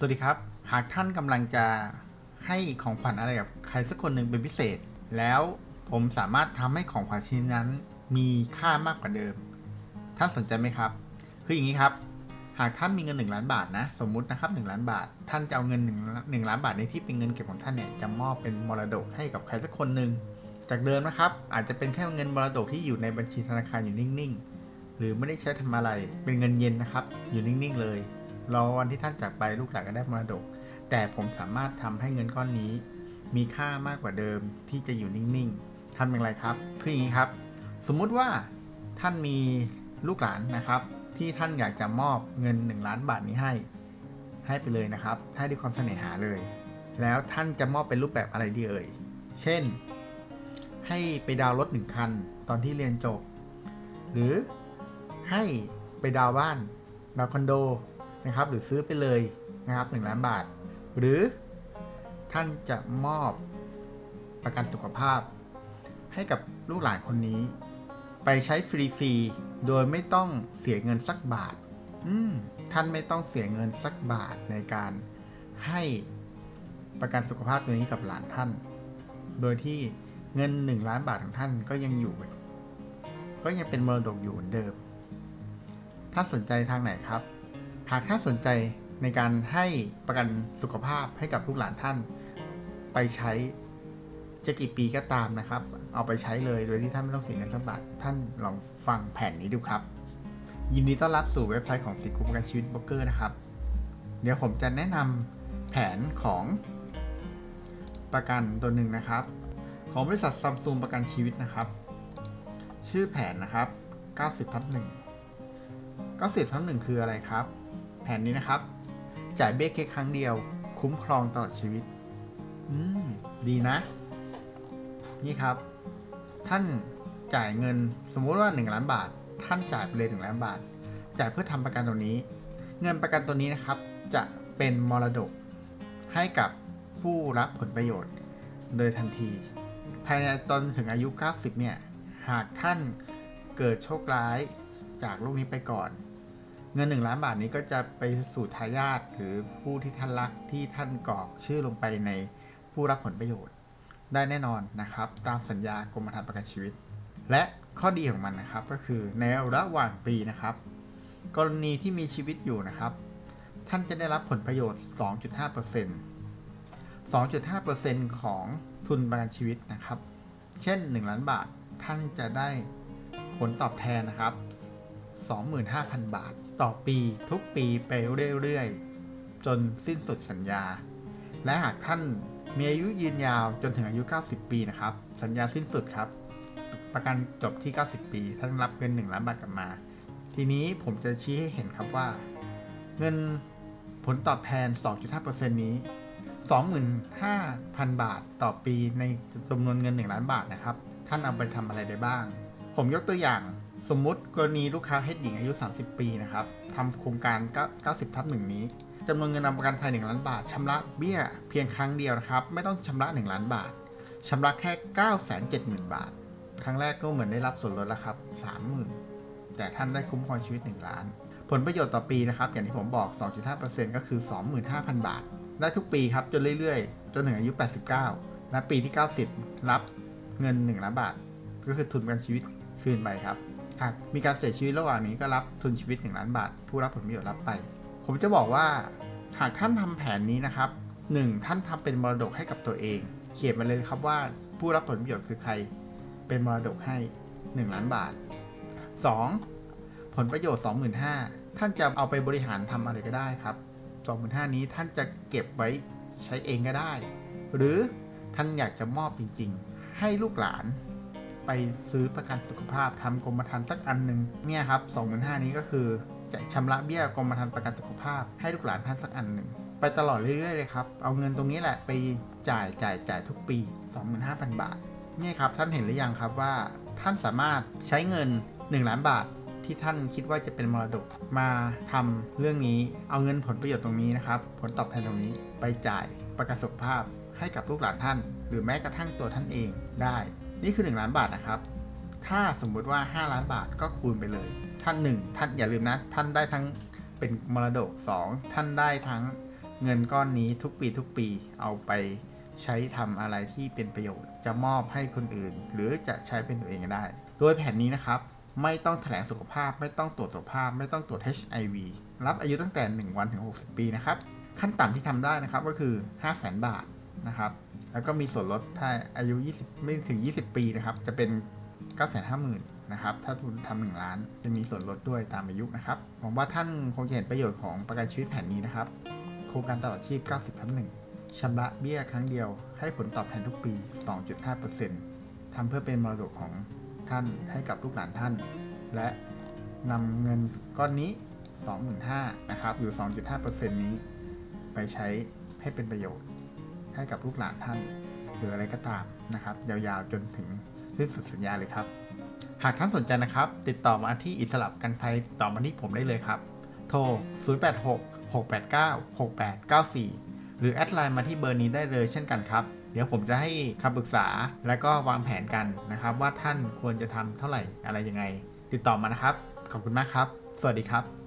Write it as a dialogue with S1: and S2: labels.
S1: สวัสดีครับ หากท่านกำลังจะให้ของขวัญอะไรกับใครสักคนหนึ่งเป็นพิเศษ แล้วผมสามารถทำให้ของขวัญชิ้นนั้นมีค่ามากกว่าเดิม ท่านสนใจไหมครับ คืออย่างนี้ครับ หากท่านมีเงิน 1 ล้านบาทนะ สมมุตินะครับ1ล้านบาท ท่านจะเอาเงิน1 1ล้านบาทในที่เป็นเงินเก็บของท่านเนี่ยจะมอบเป็นมรดกให้กับใครสักคนหนึ่ง จากเดิมนะครับ อาจจะเป็นแค่เงินมรดกที่อยู่ในบัญชีธนาคารอยู่นิ่งๆ หรือไม่ได้ใช้ทำอะไร เป็นเงินเย็นนะครับ อยู่นิ่งๆเลย รอวันที่ท่านจากไปลูกหลานก็ได้มรดก แต่ผมสามารถทำให้เงินก้อนนี้ มีค่ามากกว่าเดิมที่จะอยู่นิ่งๆทำอย่างไรครับ คืออย่างนี้ครับ สมมุติว่าท่านมีลูกหลานนะครับ ที่ท่านอยากจะมอบเงิน 1 ล้านบาทนี้ให้ให้ไปเลยนะครับ ให้ด้วยความเสน่หาเลย แล้วท่านจะมอบเป็นรูปแบบอะไรดีเอ่ย เช่น ให้ไปดาวรถหนึ่งคันตอนที่เรียนจบ หรือให้ไปดาวบ้านดาวคอนโด นะครับ หรือซื้อไปเลยนะครับ1ล้านบาท หรือท่านจะมอบประกันสุขภาพ ให้กับลูกหลานคนนี้ ไปใช้ฟรีๆโดยไม่ต้องเสียเงินสักบาทท่านไม่ต้องเสียเงินสักบาทในการให้ประกันสุขภาพตัวนี้กับหลานท่าน โดยที่เงิน 1 ล้านบาทของท่านก็ยังอยู่ ก็ยังเป็นมรดกอยู่เหมือนเดิม ถ้าสนใจทางไหนครับ หากท่านสนใจในการให้ประกันสุขภาพให้กับลูกหลานท่าน ไปใช้จะกี่ปีก็ตามนะครับ เอาไปใช้เลยโดยที่ท่านไม่ต้องเสียเงินสักบาทท่านลองฟังแผนนี้ดูครับ ยินดีต้อนรับสู่เว็บไซต์ของสีกุประกันชีวิตบล็อกเกอร์นะครับ เดี๋ยวผมจะแนะนำแผนของประกันตัวหนึ่งนะครับ ของบริษัทซัมซุงประกันชีวิตนะครับ ชื่อแผนนะครับ 90ทับ1 90ทับ1คืออะไรครับ ผนนี้นะครับ จ่ายเบี้ยแค่ครั้งเดียว คุ้มครองตลอดชีวิต อืม ดีนะ นี่ครับ ท่านจ่ายเงินสมมุติว่า 1 ล้านบาท ท่านจ่ายไปเลย1ล้านบาท จ่ายเพื่อทำประกันตัวนี้ เงินประกันตัวนี้นะครับ จะเป็นมรดกให้กับผู้รับผลประโยชน์โดยทันที ภายในตอนถึงอายุ 90 เนี่ย หากท่านเกิดโชคร้ายจากโลกนี้ไปก่อน เงิน 1 ล้านบาทนี้ก็จะไปสู่ทายาทหรือผู้ที่ท่านรักที่ท่านกรอกชื่อลงไปในผู้รับผลประโยชน์ ได้แน่นอนนะครับ ตามสัญญากรมธรรม์ประกันชีวิต และข้อดีของมันนะครับก็คือในระหว่างปีนะครับ กรณีที่มีชีวิตอยู่นะครับ ท่านจะได้รับผลประโยชน์ 2.5% 2.5%ของทุนประกันชีวิตนะครับ เช่น 1 ล้านบาทท่านจะได้ผลตอบแทนนะครับ 25,000 บาท ต่อปีทุกปีไปเรื่อยๆ จนสิ้นสุดสัญญา และหากท่านมีอายุยืนยาวจนถึงอายุ 90 ปีนะครับ สัญญาสิ้นสุดครับ ประกันจบที่ 90 ปี ท่านรับเงิน1ล้านบาทกลับมา ทีนี้ผมจะชี้ให้เห็นครับว่า เงินผลตอบแทน 2.5%นี้ 25,000 บาทต่อปีในจำนวนเงิน 1 ล้านบาทนะครับ ท่านเอาไปทำอะไรได้บ้าง ผมยกตัวอย่าง สมมุติกรณีลูกค้าเฮดหญิงอายุ 30 ปีนะครับทำโครงการ 90 ทับหนึ่งนี้จำนวนเงินนำประกันภัย1ล้านบาทชำระเบี้ยเพียงครั้งเดียวนะครับ ไม่ต้องชำระ 1 ล้านบาทชำระแค่ 970,000 บาท ครั้งแรกก็เหมือนได้รับส่วนลดแล้วครับ 30,000 แต่ท่านได้คุ้มครองชีวิต 1 ล้าน ผลประโยชน์ต่อปีนะครับ อย่างที่ผมบอก 2.5%ก็คือ 25,000 บาท ได้ทุกปีครับ จนเรื่อยๆ จนถึงอายุ 89 และปีที่ 90 รับเงิน 1 ล้านบาท ก็คือทุนประกันชีวิตคืนไปครับ หากมีการเสียชีวิตระหว่างนี้ก็รับทุนชีวิต 1 ล้านบาท ผู้รับผลประโยชน์รับไป ผมจะบอกว่า หากท่านทำแผนนี้นะครับ 1. ท่านทำเป็นมรดกให้กับตัวเอง เขียนมาเลยครับว่าผู้รับผลประโยชน์คือใคร เป็นมรดกให้ 1 ล้านบาท 2. ผลประโยชน์ 25,000 ท่านจะเอาไปบริหารทำอะไรก็ได้ครับ 25,000 นี้ท่านจะเก็บไว้ใช้เองก็ได้ หรือท่านอยากจะมอบจริง ๆ ให้ลูกหลาน ไปซื้อประกันสุขภาพทำกรมธรรม์สักอันหนึ่งเนี่ยครับ25,000นี้ก็คือจะชำระเบี้ยกรมธรรม์ประกันสุขภาพ ให้ลูกหลานท่านสักอันหนึ่งไปตลอดเรื่อยๆเลยครับ เอาเงินตรงนี้แหละไปจ่ายจ่ายจ่ายทุกปี 25,000 บาท นี่ครับท่านเห็นหรือยังครับว่า ท่านสามารถใช้เงิน 1 ล้านบาทที่ท่านคิดว่าจะเป็นมรดกมาทำเรื่องนี้ เอาเงินผลประโยชน์ตรงนี้นะครับ ผลตอบแทนตรงนี้ไปจ่ายประกันสุขภาพให้กับลูกหลานท่าน หรือแม้กระทั่งตัวท่านเองได้ นี่คือ 1 ล้านบาทนะครับ ถ้าสมมุติว่า 5 ล้านบาทก็คูณไปเลย ท่าน 1 ท่านอย่าลืมนะ ท่านได้ทั้งเป็นมรดก 2 ท่านได้ทั้งเงินก้อนนี้ทุกปีทุกปีเอาไปใช้ทำอะไรที่เป็นประโยชน์ จะมอบให้คนอื่น หรือจะใช้เป็นตัวเองก็ได้ โดยแผนนี้นะครับ ไม่ต้องแถลงสุขภาพ ไม่ต้องตรวจสุขภาพ ไม่ต้องตรวจ HIV รับอายุตั้งแต่ 1 วันถึง 60 ปีนะครับ ขั้นต่ำที่ทำได้นะครับก็คือ 5 0 0 0 0 0 บาท นะครับ แล้วก็มีส่วนลดถ้าอายุ 20 ไม่ถึง 20 ปีนะครับ จะเป็น 950,000นะครับ ถ้าทุนทำหนึ่งล้าน จะมีส่วนลดด้วยตามอายุนะครับ หวังว่าท่านคงจะเห็นประโยชน์ของประกันชีวิตแผนนี้นะครับ โครงการตลอดชีพ 90ทับ1ชำระเบี้ยครั้งเดียว ให้ผลตอบแทนทุกปี 2.5%ทำเพื่อเป็นมรดกของท่านให้กับลูกหลานท่าน และนำเงินก้อนนี้ 25,000นะครับหรือ2.5%นี้ ไปใช้ให้เป็นประโยชน์ ให้กับลูกหลานท่าน หรืออะไรก็ตามนะครับ ยาวๆจนถึงสิ้นสุดสัญญาเลยครับ หากท่านสนใจนะครับ ติดต่อมาที่อิสลับกันภัยติดต่อมาที่ผมได้เลยครับ โทร 086 689 6894 หรือแอดไลน์มาที่เบอร์นี้ได้เลยเช่นกันครับ เดี๋ยวผมจะให้คำปรึกษาและก็วางแผนกันนะครับ ว่าท่านควรจะทำเท่าไหร่อะไรยังไง ติดต่อมานะครับ ขอบคุณมากครับ สวัสดีครับ